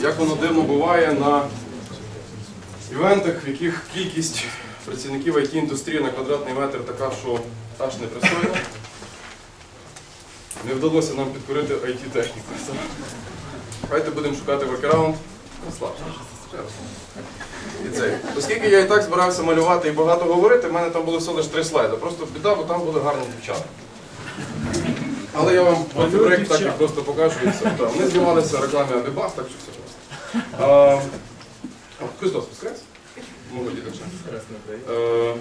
Як воно дивно буває на івентах, в яких кількість працівників IT-індустрії на квадратний метр така, що аж непристойна. Не вдалося нам підкорити IT-техніку. Давайте будемо шукати воркераунд. І цей. Оскільки я і так збирався малювати і багато говорити, в мене там було всього лише три слайди. Просто біда, бо там були гарні дівчата. Але я вам проєкт так і просто покажу і все. Так, Вони знімалися в рекламі Адибас, так що все просто. А, о, Христос Воскрес. Молоді так ще. Е,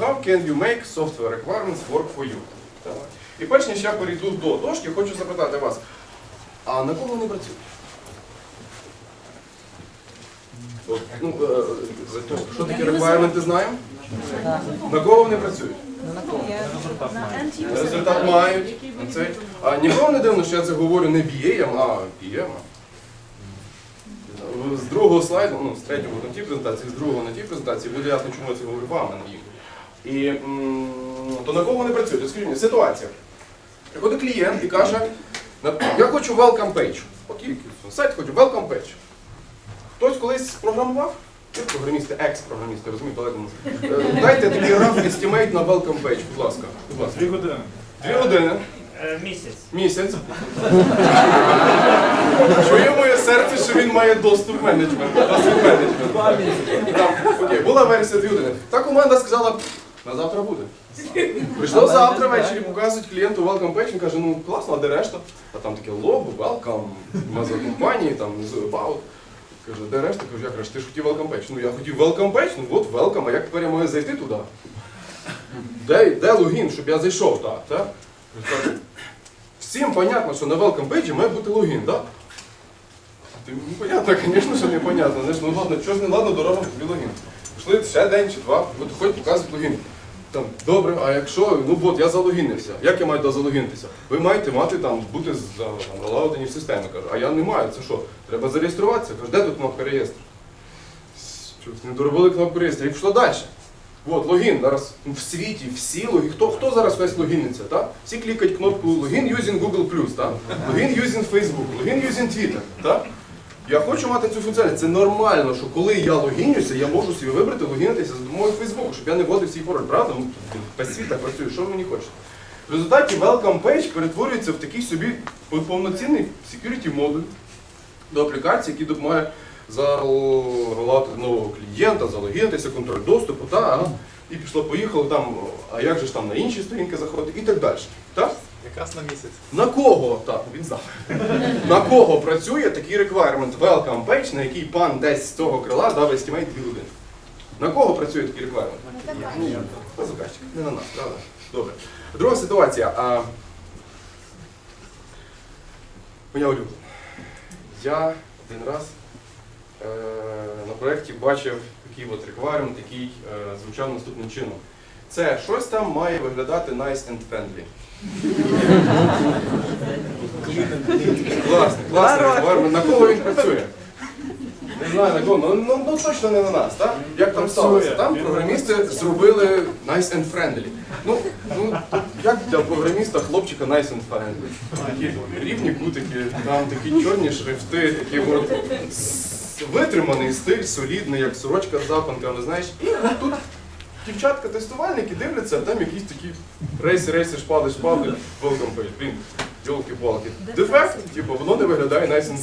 How can you make software requirements work for you? Так. І перш ніж я перейду до дошки, хочу запитати вас, а на кого вони працюють? От, Ну, е, що таке requirement, знаємо? На кого вони працюють? Результат мають. Цей. А не дивно, що я це говорю не BA, а PM. З другого слайду, ну, з третього на тій презентації, з другого на тій презентації, буде ясно, чому я це говорю вам, а не їм. І то на кого вони працюють? От Скажіть мені, ситуація. Приходить клієнт і каже, я хочу welcome page. Окей, сайт хочу, welcome page. Хтось колись програмував? Ви програмісти, екс-програмісти, розумієте, але дайте такий rough estimate на welcome page, будь ласка. Будь ласка. Дві години. Дві години, Е, Місяць. місяць. Чує моє серце, що він має доступ менеджмент, досвід менеджмент. Окей, була версія дві години. Та команда сказала, на завтра буде. Прийшло завтра ввечері, показують клієнту welcome page, він каже, ну класно, а де решта? А там таке лого, welcome, назва компанії, там about. Каже, де решта? Кажу, як решта? Ти ж хотів welcome page. Ну я хотів welcome page, ну от welcome, а як тепер я маю зайти туди? Де, де логін, щоб я зайшов, так? так? Кажу, Всім понятно, що на welcome page має бути логін, так? Ну, понятно, звісно, що не понятно. Знаєш, ну ладно, чого ж не ладно, дорога тобі логін. Пішли ще день чи два, от хоч показують логін. Там, добре, а якщо, ну от я залогінився, як я маю залогінитися? Ви маєте мати там бути залагодені в системі. Кажу, а я не маю, це що? Треба зареєструватися. Кажу, де тут кнопка реєстру? Чуть не доробили кнопку реєстру. І пішло далі. От, логін. Зараз в світі всі логін. Хто, хто зараз весь логіниться? Так? Всі клікають кнопку логін using Google+, так? логін using Facebook, логін using Twitter. Так? Я хочу мати цю функціональність. Це нормально, що коли я логінюся, я можу собі вибрати логінитися за допомогою Facebook, щоб я не вводив свій пароль. Правда? Ну, Весь світ так працює, що мені хочете? В результаті welcome page перетворюється в такий собі повноцінний security модуль до аплікації, який допомагає заролати нового клієнта, залогінитися, контроль доступу, та, ага. і пішло, поїхало там, а як же ж там на інші сторінки заходити і так далі. Так? Якраз на місяць. На кого, так, він знав, на кого працює такий requirement welcome page, на який пан десь з цього крила дав estimate 2 години? На кого працює такий? Ні, на заказчика, не на нас, правда? Добре. Друга ситуація. А... Моя улюблена. Я один раз е, на проєкті бачив такий от requirement, який е, звучав наступним чином. Це щось там має виглядати nice and friendly. Класний, класний requirement. На кого він працює? Не знаю на кого, ну, ну, ну точно не на нас, так? Як там сталося? Там програмісти зробили nice and friendly. Ну, ну як для програміста хлопчика nice and friendly? Такі рівні кутики, там такі чорні шрифти, такі от витриманий стиль, солідний, як сорочка з запанками, знаєш. І тут дівчатка-тестувальники дивляться, а там якісь такі рейси, рейси, шпали, шпали, welcome page. Блін, йолки-палки. Дефект, типу, воно не виглядає nice and.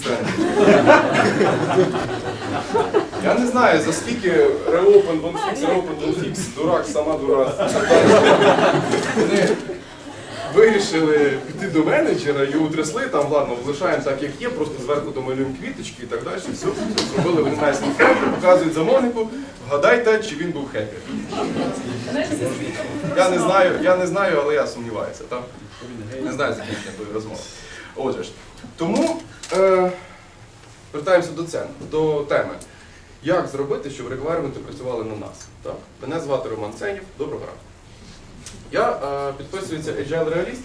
Я не знаю, за скільки reopen, one fix, reopen, one fix, дурак, сама дурак. Вирішили піти до менеджера і утрясли там, ладно, лишаємо так, як є, просто зверху домалюємо квіточки і так далі. Все, все зробили and friendly, показують замовнику, вгадайте, чи він був хеппі. Я не знаю, я не знаю, але я сумніваюся. Так? Не знаю закінчення тої розмови. Отже ж. Тому е, вертаємося до, це, до теми. Як зробити, щоб реквайрменти працювали на нас? Так? Мене звати Роман Ценів. Доброго ранку. Я е, підписується Agile Realist.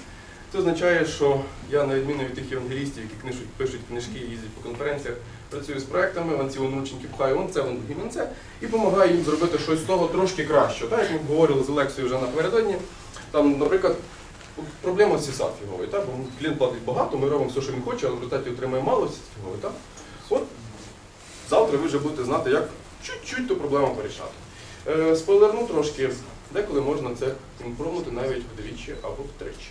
Це означає, що я, на відміну від тих евангелістів, які книжуть, пишуть книжки, їздять по конференціях, працюю з проектами, вон ці онученьки пхаю, вон це, вон вон це, і допомагаю їм зробити щось з того трошки краще. Так, як ми говорили з Олексією вже напередодні. Там, наприклад, Проблема з фіговий, так? Бо клієнт платить багато, ми робимо все, що він хоче, але в результаті отримуємо мало CSAT так? От завтра ви вже будете знати, як чуть-чуть ту проблему порішати. Е, спойлерну трошки, деколи можна це імпромити навіть вдвічі або втричі.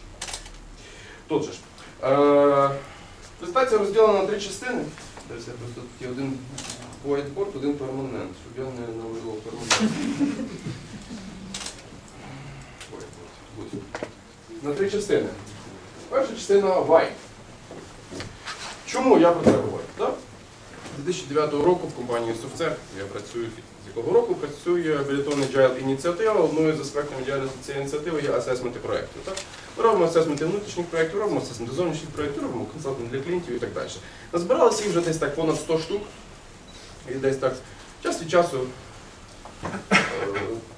Тут же ж. Е, презентація розділена на три частини. Я просто тут є один whiteboard, один перманент, щоб я не навалював перманент. На три частини. Перша частина why. Чому я про це говорю? Так? З 2009 року в компанії SoftServe я працюю з якого року працює Білітон Agile ініціатива. Одною з аспектів діяльності цієї ініціативи є асесменти проєктів. Ми робимо асесменти внутрішніх проєктів, робимо асесменти зовнішніх проєктів, робимо консалтинг для клієнтів і так далі. Назбиралося їх вже десь так понад 100 штук. І десь так час від часу е,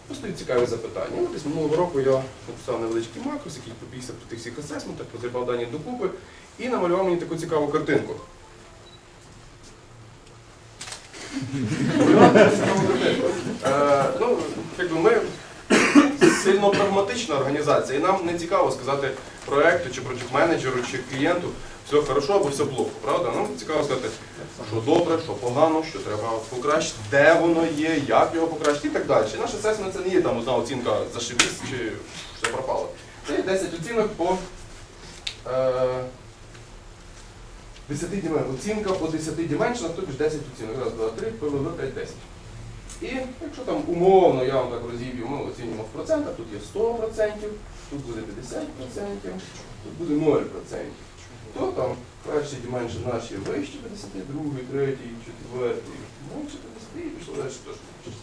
постають цікаві запитання. Ну, Десь минулого року я написав невеличкий макрос, який побігся про тих всіх асесментах, позрібав дані докупи і намалював мені таку цікаву картинку. Малював таку цікаву картинку. Е, Ну, якби ми сильно прагматична організація, і нам не цікаво сказати проекту, чи проєкт-менеджеру, чи клієнту, все хорошо або все плохо, правда? Нам цікаво сказати, що добре, що погано, що треба покращити, де воно є, як його покращити і так далі. І наш асесмент це не є там одна оцінка зашибісь чи все пропало. Це є 10 оцінок по е, 10 дімен- оцінка по 10 дименшинах, тобто ж 10 оцінок. Раз, два, три, ПВВ 5, 10. І якщо там умовно я вам так розіб'ю, ми оцінюємо в процентах, тут є 100%, тут буде 50%, тут буде 0%. То там перший дименшн наші вищі 50, другий, третій, четвертий, менше 50 і пішло далі теж менше.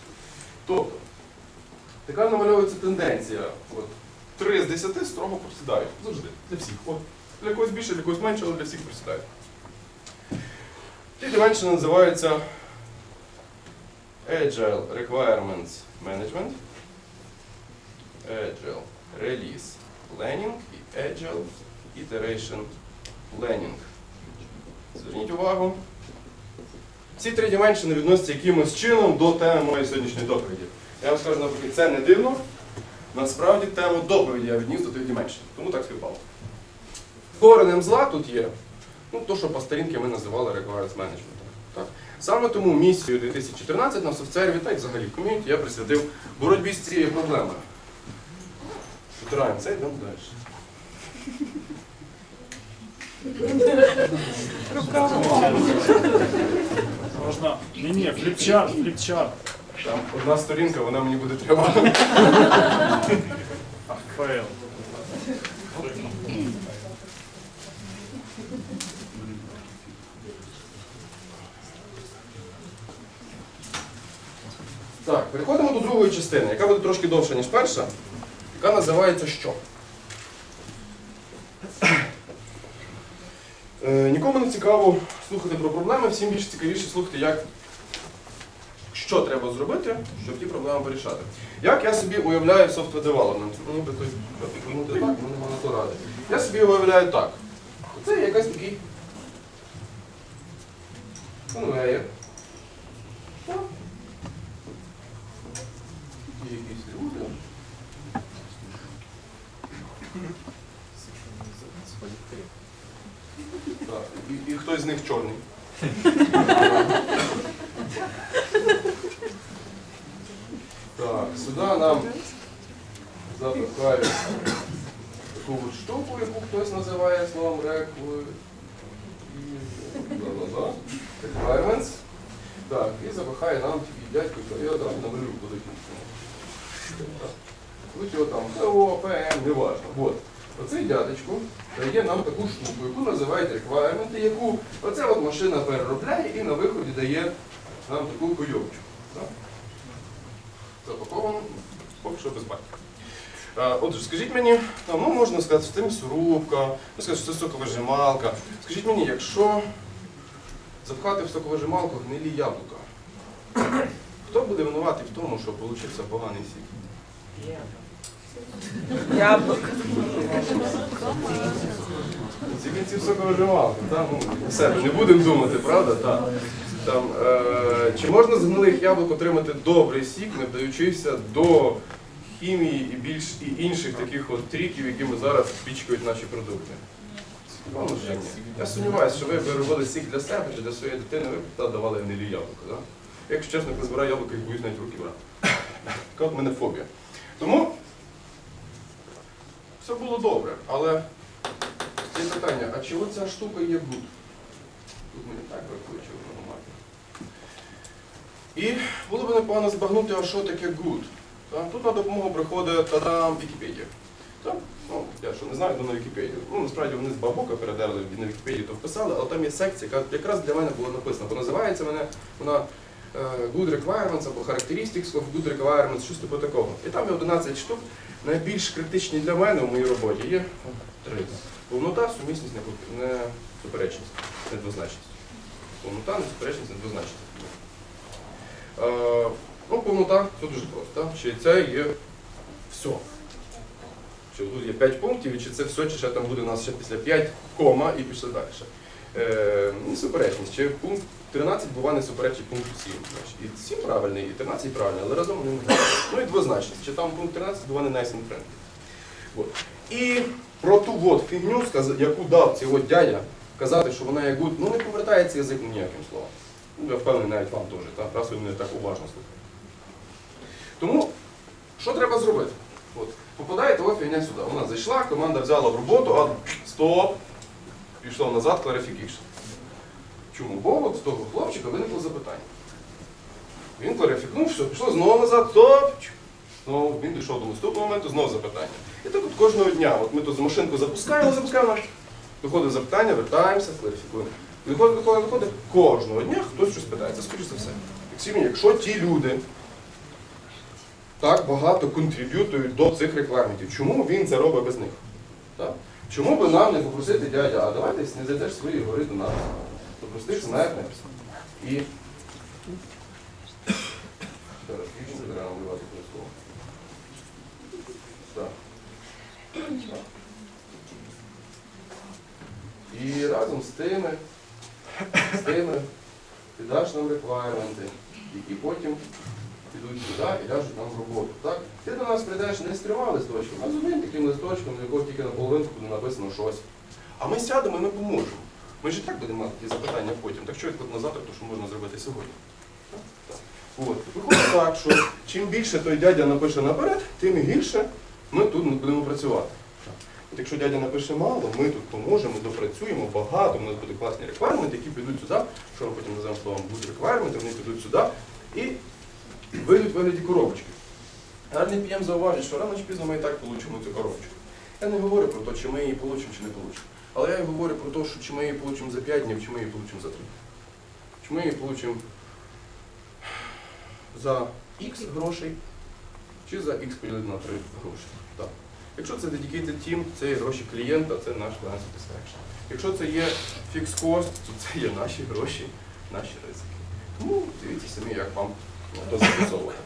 Тобто, така намальовується тенденція. От, 3 з 10 строго просідають. Завжди. Для всіх. От, для когось більше, для когось менше, але для всіх просідають. Ті дименшини називаються Agile Requirements Management, Agile Release Planning і Agile Iteration Planning. Зверніть увагу. Ці три дименшини відносяться якимось чином до теми моєї сьогоднішньої доповіді. Я вам скажу навпаки, це не дивно. Насправді тему доповіді я відніс до тих дименшин. Тому так співпало. Коренем зла тут є, ну, то, що по старінки ми називали Requirements Management. Саме тому місію 2014 на софтсерві та й взагалі в ком'юніті я присвятив боротьбі з цією проблемою. Витираємо це, йдемо далі. Можна. Ні, ні, фліпчарт, фліпчарт. Там одна сторінка, вона мені буде треба. Фейл. Так, переходимо до другої частини, яка буде трошки довша, ніж перша, яка називається що? Е, нікому не цікаво слухати про проблеми, всім більш цікавіше слухати, як, що треба зробити, щоб ті проблеми вирішати. Як я собі уявляю software development? Мені би той підтягнути так, нема на то ради. Я собі уявляю так. Це якась такий конвейер. Так. Є якісь люди. Так, і, і хтось з них чорний. Так, сюди нам запихають таку от штуку, яку хтось називає словом. Да-да-да. Requirements. Так, і запихає нам дядько, що я там намалюю куди Будь його там СО, ПМ, неважно. От. Оцей дядечко дає нам таку штуку, яку називають реквайрменти, яку оця от машина переробляє і на виході дає нам таку койовчу. Запаковано, поки що без батька. Отже, скажіть мені, ну можна сказати, що це місорубка, можна сказати, що це соковижималка. Скажіть мені, якщо запхати в соковижималку гнилі яблука, хто буде винуватий в тому, що получився поганий сік? Яблуко. Ці кінців соковижималка, так? Ну, не будемо думати, правда? Так. Там, е, чи можна з гнилих яблук отримати добрий сік, не вдаючися до хімії і більш і інших таких от тріків, які ми зараз пічкають наші продукти. Я сумніваюся, що ви б робили всіх для себе чи для своєї дитини, ви б та давали гнилі яблука. Якщо чесно, коли збираю яблука, їх боюсь навіть руки брати. Така от мене фобія. Тому все було добре, але є питання, а чи оця штука є good? Тут мені так бракує чорного маркера. І було б непогано збагнути, а що таке good. Тут на допомогу приходить та Вікіпедія. Так? Ну, я що не знаю, то на Вікіпедію. Ну, насправді вони з бабука передерли на Вікіпедію, то вписали, але там є секція, яка якраз для мене була написана. Бо називається мене вона Good Requirements або Characteristics of Good Requirements, щось типу такого. І там є 11 штук. Найбільш критичні для мене в моїй роботі є три. Повнота, сумісність, непо- не суперечність, недвозначність. Повнота, несуперечність, недвозначність. Е, ну, повнота це дуже просто. Чи це є все? Чи тут є 5 пунктів, і чи це все, чи ще там буде у нас ще після 5 кома і пішли далі. Е, несуперечність. Чи пункт 13 бува не суперечить пункту 7. І 7 правильний, і 13 правильний, але разом вони не правильні. Ну і двозначність. Чи там пункт 13 бува не and. От. І про ту от фігню, яку дав от дядя, казати, що вона є good, ну не повертається язик ніяким словом. Ну, я впевнений, навіть вам теж, так? раз ви мене так уважно слухаєте. Тому, що треба зробити? От, попадає того фігня сюди. Вона зайшла, команда взяла в роботу, а стоп, пішло назад, clarification. Чому? Бо от з того хлопчика виникло запитання. Він кларифікнув, все, пішло знову назад, стоп. Знову він дійшов до наступного моменту, знову запитання. І так от кожного дня, от ми тут за машинку запускаємо, запускаємо, доходить запитання, вертаємося, кларифікуємо. Виходить, виходить, виходить, кожного дня хтось щось питається, скоріш за все. Якщо ті люди так багато контриб'ютують до цих рекламітів, чому він це робить без них? Так? Чому би нам не попросити дядя, а давайте не зайдеш свої гори до нас, до простих. І Зараз, це треба вливати обов'язково? Так. Так. І разом з тими, з тими ти даш нам реквайрменти, які потім підуть сюди і ляжуть нам в роботу. Так? Ти до нас прийдеш не з трьома листочками, а з одним таким листочком, на якого тільки наполовинку буде написано щось. А ми сядемо і ми поможемо. Ми ж і так будемо мати ті запитання потім. Так що відклад на завтра, то що можна зробити сьогодні. Виходить так, що чим більше той дядя напише наперед, тим гірше ми тут будемо працювати. От якщо дядя напише мало, ми тут поможемо, допрацюємо багато, у нас будуть класні реквайрменти, які підуть сюди, що ми потім називаємо словом будуть реквайрменти, вони підуть сюди і вийдуть вигляді коробочки. Гарний п'єм зауважить, що рано чи пізно ми і так отримаємо цю коробочку. Я не говорю про те, чи ми її отримаємо, чи не отримаємо. Але я говорю про те, що чи ми її отримаємо за 5 днів, чи ми її отримаємо за 3. Чи ми її отримаємо за X грошей, чи за X поділити на 3 гроші. Так. Якщо це dedicated team, це є гроші клієнта, це наш client satisfaction. Якщо це є fixed cost, то це є наші гроші, наші ризики. Тому дивіться самі, як вам то записовувати.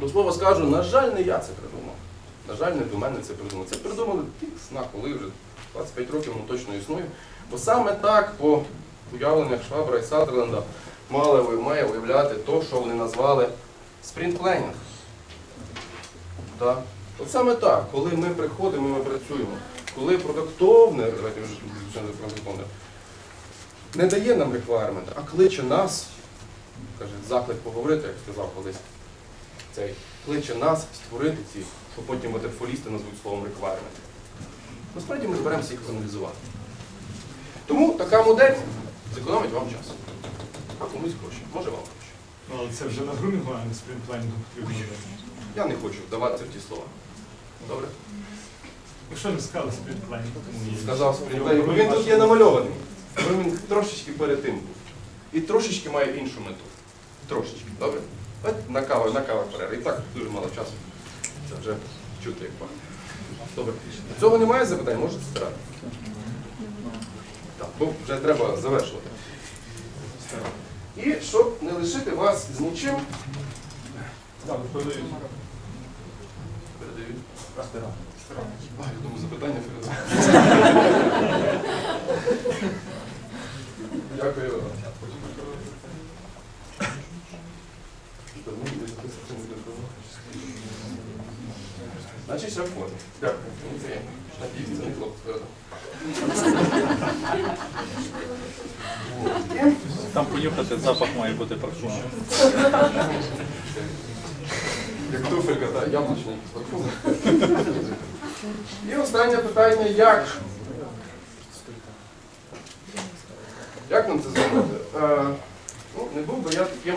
До слова скажу, на жаль, не я це придумав. На жаль, не до мене це придумав. Це придумали на коли вже 25 років воно точно існує. Бо саме так по уявленнях Швабра і Сатерленда мали, має уявляти то, що вони назвали спринт-пленінг. Так? От саме так, коли ми приходимо і ми працюємо, коли продуктовне, не дає нам реквайрмент, а кличе нас, каже, заклик поговорити, як сказав колись, цей, кличе нас створити ці, що потім ватерфолісти назвуть словом реквайрмент. Насправді ми зберемося їх аналізувати. Тому така модель зекономить вам час. А комусь гроші, може вам гроші. Але це вже на грумінгу, а не спринтпланінгу потрібно. Я не хочу вдаватися в ті слова. Добре? Якщо не сказали спринтпланінг, тому є. Сказав спринтпланінг, бо він тут є намальований. Він трошечки перед тим був. І трошечки має іншу мету. Трошечки, добре? От на каву, на каву перерва. І так дуже мало часу. Це вже чути, як пахне. Добре. Цього немає запитань, можете стирати? Так, бо вже треба завершувати. І щоб не лишити вас з нічим. Передають. Передають. А, я думаю, запитання передають. Дякую. Значить, формі. Дякую. Мені приємно. Надіюсь, це не хлопець. Там понюхати запах має бути парфуму. Як туфелька, так, яблучний. парфум. І останнє питання, як? Як нам це зробити? Е, ну, не був би я таким,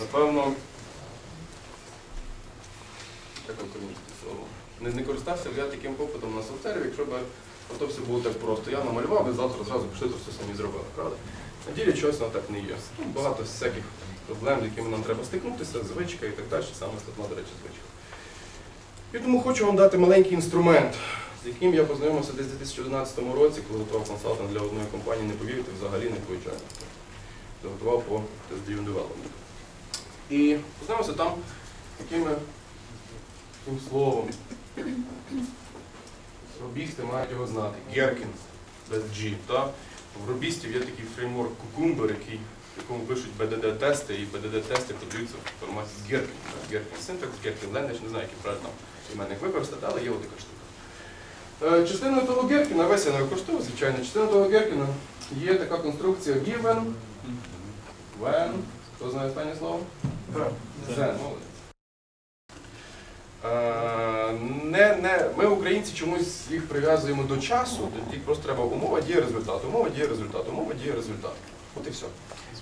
напевно, як українське слово. Не, не користався б я таким попитом на софтері, якщо б ото все було так просто. Я намалював і завтра зразу пішли, то все самі зробили, правда? На ділі чогось на так не є. Ну, Багато всяких проблем, з якими нам треба стикнутися, звичка і так далі, саме складна, до речі, звичка. І тому хочу вам дати маленький інструмент, з яким я познайомився десь у 2011 році, коли готував консалтинг для одної компанії, не повірите, взагалі не повідчаю. Заготував по test-driven development. І познайомився там такими таким словом. Робісти мають його знати. Геркінс без G. Та? В робістів є такий фреймворк Cucumber, який, в якому пишуть BDD-тести, і BDD-тести подаються в форматі Gherkin. Gherkin Syntax, Gherkin Language, не знаю, який правильно там іменник використати, але є отака штука. Е, Частиною того Геркіна, весь я не використовую, звичайно, частиною того Геркіна є така конструкція given, when, хто знає останнє слово? Then, молодець. Е, Не, не, ми, українці, чомусь їх прив'язуємо до часу, їх просто треба умова діє результат, умова діє результат, умова діє результат. От і все.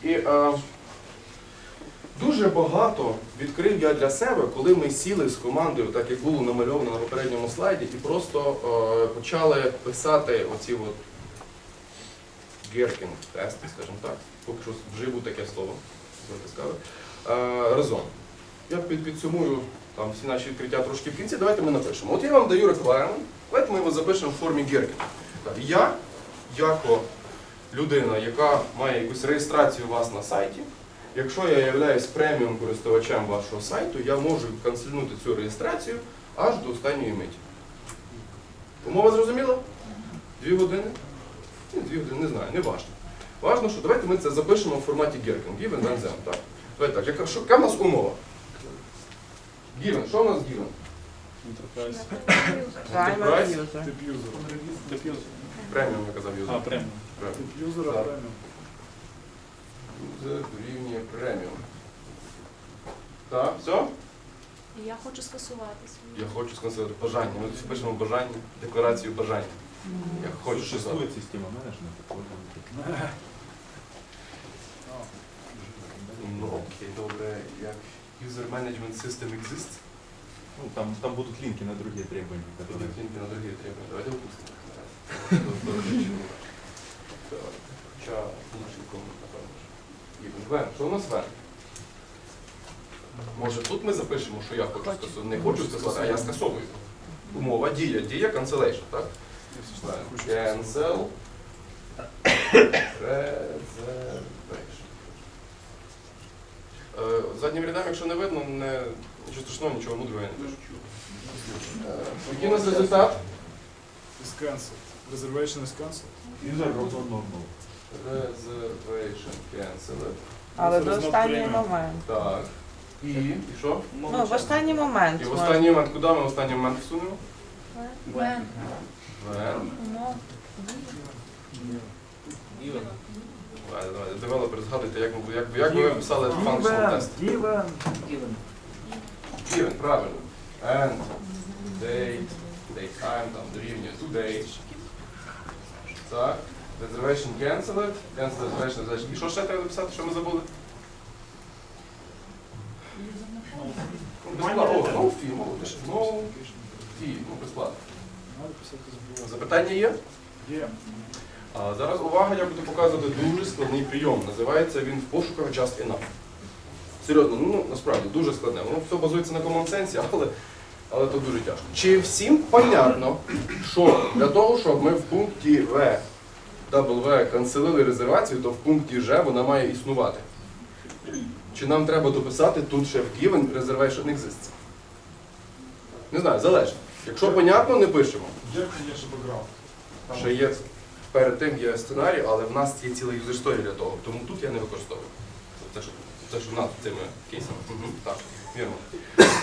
І е, дуже багато відкрив я для себе, коли ми сіли з командою, так як було намальовано на попередньому слайді, і просто е, почали писати оці от геркінг тести, скажімо так, поки що вживу таке слово, е, разом. Я під, підсумую там всі наші відкриття трошки в кінці. Давайте ми напишемо. От я вам даю requirement, давайте ми його запишемо в формі Геркін. Так, Я, як людина, яка має якусь реєстрацію у вас на сайті, якщо я являюсь преміум користувачем вашого сайту, я можу канцельнути цю реєстрацію аж до останньої миті. Умова зрозуміла? Дві години? Ні, дві години, не знаю, не важно. Важно, що давайте ми це запишемо в форматі Gherkin, given, then, then, так? Давайте так, яка, що, яка в нас умова? Given, що в нас given? Enterprise. Enterprise? Тип юзера. Тип юзер. Преміум, я казав, А, юзер. преміум. Тип юзера Так. преміум. Юзер дорівнює преміум. Так, все? Я хочу скасуватися. Я хочу сказати бажання. Ми тут пишемо бажання, декларацію бажання. Я хочу сказати. Существует система менеджмента. Ну окей, добре. Як user management system exists? Ну, там, там будут линки на другие требования, Буде которые... тільки на другі требування. Давайте опустимо. Так, Хоча інший комент, напевно. Що у нас вен? Може тут ми запишемо, що я хочу скасувати. Не хочу скасувати, а я скасовую. Умова дія. Дія cancellation, так? Cancel. Reservation. Е, Заднім рядам, якщо не видно, не, нічого страшного, нічого мудрого я не пишу. Е, Який у нас результат? Is cancelled. Reservation is cancelled. User wrote on normal. Reservation cancelled. Але до останній момент. Так. І, і що? Ну, в останній момент. І в останній момент, куди ми в останній момент всунемо? Вен. Умов. Давайте, давайте, девелопер, згадуйте, як, ви- як, як ви писали functional тест. Given, Given. Given, правильно. And, date, date time, там, дорівнює today. Так. Reservation cancelled. Cancel reservation, reservation. І що ще треба написати, що ми забули? Безплатно. О, no fee, молодець. No fee, ну, безплатно. Запитання є? Є. А, зараз увага, я буду показувати дуже складний прийом. Називається він в пошуках just enough. Серйозно, ну насправді дуже складне. Воно все базується на common sense, але, але то дуже тяжко. Чи всім понятно, що для того, щоб ми в пункті В W канцелили резервацію, то в пункті Ж вона має існувати? Чи нам треба дописати тут ще в given reservation exists? Не знаю, залежить. Якщо понятно, не пишемо. Є ще бекграунд? Ще є перед тим є сценарій, але в нас є ціла юзер story для того, тому тут я не використовую. Це, що- Це ж у нас цими кейсами. Мгм, Так, вірно.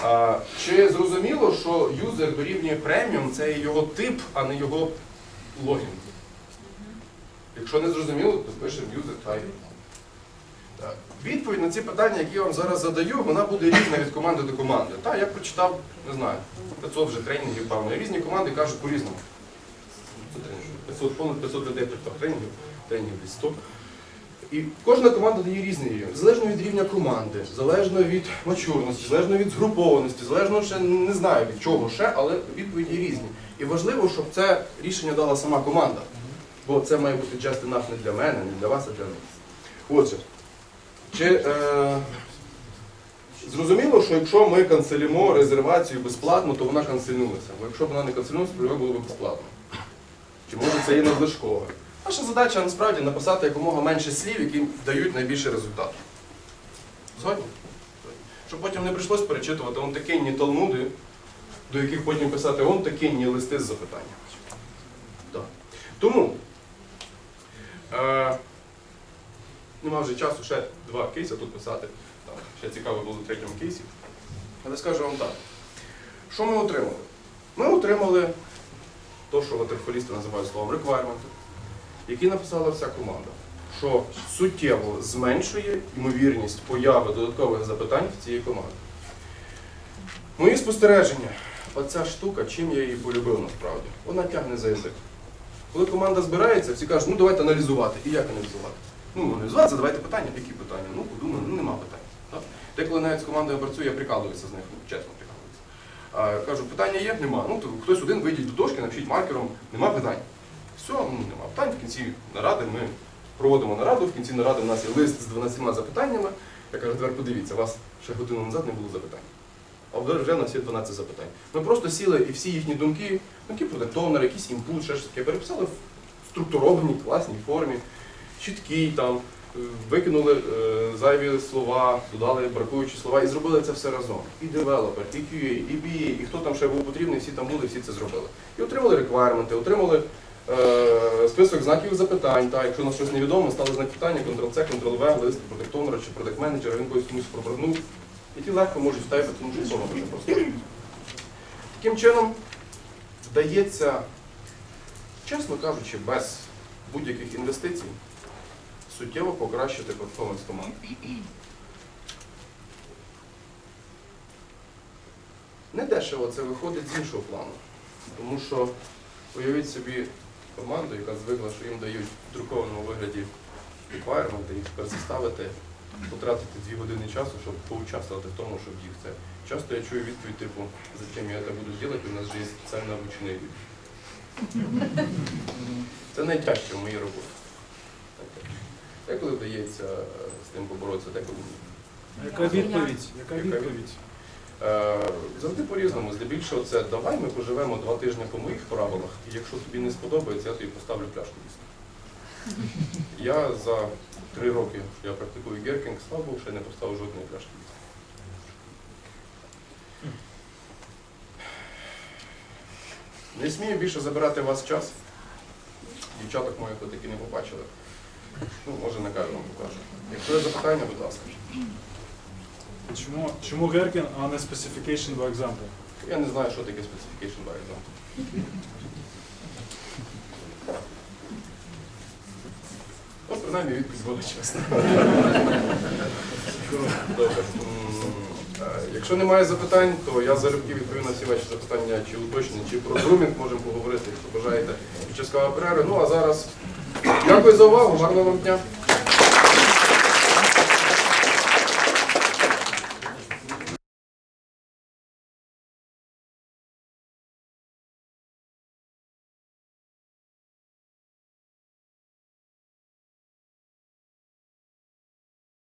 А, чи зрозуміло, що юзер дорівнює преміум це його тип, а не його логін? Якщо не зрозуміло, то пишемо юзер type. Відповідь на ці питання, які я вам зараз задаю, вона буде різна від команди до команди. Так, я прочитав, не знаю, 500 вже тренінгів, певно. Різні команди кажуть по-різному. Це тренінгів. 500, понад 500 людей прочитав тренінгів, тренінгів десь 100. І кожна команда дає різний рівень. Залежно від рівня команди, залежно від мачурності, залежно від згрупованості, залежно ще не знаю від чого ще, але відповіді різні. І важливо, щоб це рішення дала сама команда. Бо це має бути enough не для мене, не для вас, а для них. Отже, чи е, зрозуміло, що якщо ми канцелюємо резервацію безплатно, то вона канцельнулася. Бо якщо б вона не канцельнулася, то було б безплатно. Чи може це є надлишкове? Наша задача насправді написати якомога менше слів, які дають найбільше результату. Згодні? Щоб потім не прийшлось перечитувати он такинні талмуди, до яких потім писати он такинні листи з запитанням. Так. Тому е, нема вже часу ще два кейси тут писати. Там, ще цікаво було в третьому кейсі. Але скажу вам так. Що ми отримали? Ми отримали те, що ватерфолісти називають словом requirement, які написала вся команда, що суттєво зменшує ймовірність появи додаткових запитань в цієї команди. Мої спостереження, оця штука, чим я її полюбив насправді, вона тягне за язик. Коли команда збирається, всі кажуть, ну давайте аналізувати. І як аналізувати? Ну, аналізувати, задавайте питання, які питання? Ну, подумали, ну нема питань. Так? Деколи навіть з командою працюю, я прикалуюся з них, ну, чесно прикалуюся. Кажу, питання є? Нема. Ну, то хтось один вийдіть до дошки, напишіть маркером, нема питань. Все, ну нема питань. В кінці наради ми проводимо нараду, в кінці наради у нас є лист з 12 запитаннями. Я кажу, тепер подивіться, вас ще годину назад не було запитань. А вже у нас 12 запитань. Ми просто сіли і всі їхні думки, думки продуктовнери, якийсь імпульс, ще щось таке, переписали в структурованій, класній формі, чіткій там, викинули е, зайві слова, додали бракуючі слова і зробили це все разом. І девелопер, і QA, і BA, і хто там ще був потрібний, всі там були, всі це зробили. І отримали реквайрменти, отримали е, список знаків запитань. Та, якщо нас щось невідомо, стали знак питання, Ctrl-C, Ctrl-V, лист продуктовнера чи продакт-менеджера, він когось комусь пробрагнув. І ті легко можуть вставити, тому що форма дуже просто. Таким чином, вдається, чесно кажучи, без будь-яких інвестицій суттєво покращити перформанс команди. Не дешево це виходить з іншого плану. Тому що уявіть собі команду, яка звикла, що їм дають в друкованому вигляді requirement, їх переставити, потратити дві години часу, щоб поучаствувати в тому, щоб їх це. Часто я чую відповідь, типу, зачем я це буду робити, у нас же є спеціально обучений люди. Це найтяжче в моїй роботі. Деколи вдається е, з тим поборотися, деколи ні. Яка відповідь? Яка Яка відповідь? Е, Завжди по-різному. Здебільшого це давай ми поживемо два тижні по моїх правилах, і якщо тобі не сподобається, я тобі поставлю пляшку віскі. Я за три роки, що я практикую геркінг, слава Богу, ще не поставив жодної пляшки віскі. Не смію більше забирати у вас час. Дівчаток моїх ви таки не побачили. Ну, може, на камеру вам покажу. Якщо є запитання, будь ласка. Чому, чому Геркін, а не specification by example? Я не знаю, що таке specification by example. Ну, принаймні відповідь буде чесна. Добре. М, е, Якщо немає запитань, то я залюбки відповім на всі ваші запитання чи уточнення, чи про грумінг можемо поговорити, якщо бажаєте під час кави перерви. Ну а зараз дякую за увагу, гарного вам дня.